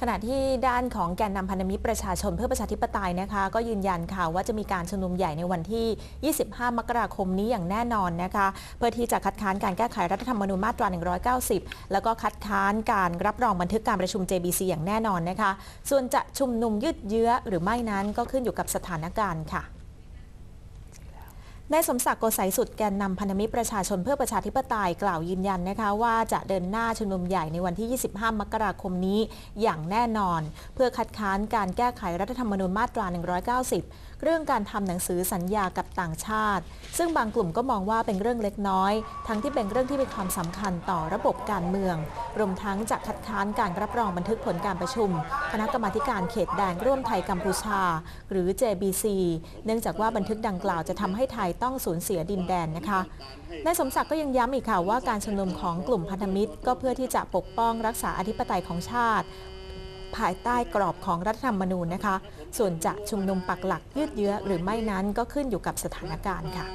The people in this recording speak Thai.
ขณะที่ด้านของแกนนำพันธมิตรประชาชนเพื่อประชาธิปไตยนะคะ ก็ยืนยันค่ะว่าจะมีการชุมนุมใหญ่ในวันที่ 25 มกราคมนี้อย่างแน่นอนนะคะ เพื่อที่จะคัดค้านการแก้ไขรัฐธรรมนูญมาตรา 190 แล้วก็คัดค้านการรับรองบันทึกการประชุม JBC อย่างแน่นอนนะคะ ส่วนจะชุมนุมยืดเยื้อหรือไม่นั้นก็ขึ้นอยู่กับสถานการณ์ค่ะ นายสมศักดิ์โกสัยสุดแกนนำพันธมิตรประชาชนเพื่อประชาธิปไตยกล่าวยืนยันนะคะว่าจะเดินหน้าชุมนุมใหญ่ในวันที่ 25 มกราคมนี้อย่างแน่นอน เพื่อคัดค้านการแก้ไขรัฐธรรมนูญมาตรา 190 เรื่องการทำหนังสือสัญญากับต่างชาติ ซึ่งบางกลุ่มก็มองว่าเป็นเรื่องเล็กน้อย ทั้งที่เป็นเรื่องที่มีความสำคัญต่อระบบการเมืองรวมทั้งจะคัดค้านการรับรองบันทึกผลการประชุม คณะกรรมาธิการเขตแดนร่วมไทยกัมพูชา หรือ JBC เนื่องจากว่าบันทึกดังกล่าวจะทำให้ไทยต้องสูญเสียดินแดนนะคะนายสมศักดิ์ก็ยังย้ำอีกค่ะว่าการชุมนุมของกลุ่มพันธมิตร ก็เพื่อที่จะปกป้องรักษาอธิปไตยของชาติ ภายใต้กรอบของรัฐธรรมนูญนะคะ ส่วนจะชุมนุมปักหลักยืดเยื้อหรือไม่นั้นก็ขึ้นอยู่กับสถานการณ์ค่ะ